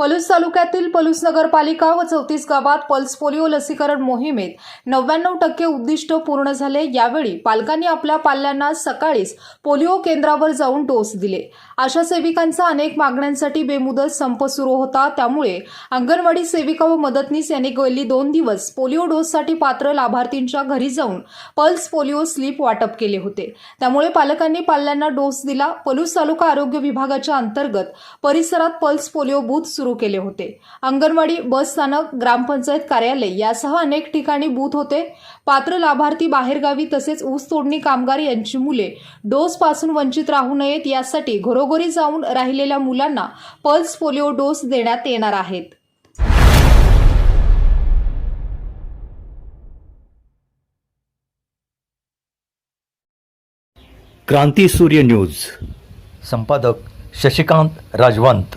पलूस तालुक्यातील पलूस नगरपालिका व चौतीस गावात पल्स पोलिओ लसीकरण मोहिमेत नव्याण्णव टक्के उद्दिष्ट पूर्ण झाले. यावेळी पालकांनी आपल्या पाल्यांना सकाळीच पोलिओ केंद्रावर जाऊन डोस दिले. आशा सेविकांचा अनेक मागण्यांसाठी बेमुदत संप सुरू होता. त्यामुळे अंगणवाडी सेविका व मदतनीस यांनी गेली दोन दिवस पोलिओ डोससाठी पात्र लाभार्थींच्या घरी जाऊन पल्स पोलिओ स्लीप वाटप केले होते. त्यामुळे पालकांनी पाल्यांना डोस दिला. पलूस तालुका आरोग्य विभागाच्या अंतर्गत परिसरात पल्स पोलिओ बूथ सुरू केले होते. अंगणवाडी बस स्थानक ग्रामपंचायत कार्यालय यासह अनेक ठिकाणी बूथ होते. पात्र लाभार्थी बाहेरगावी तसेच ऊस तोडणी कामगार यांची मुले डोस पासून वंचित राहू नयेत यासाठी घरोघरी जाऊन राहिलेल्या मुलांना पल्स पोलिओ डोस देण्यात येणार आहेत. क्रांती सूर्य न्यूज. संपादक शशिकांत राजवंत.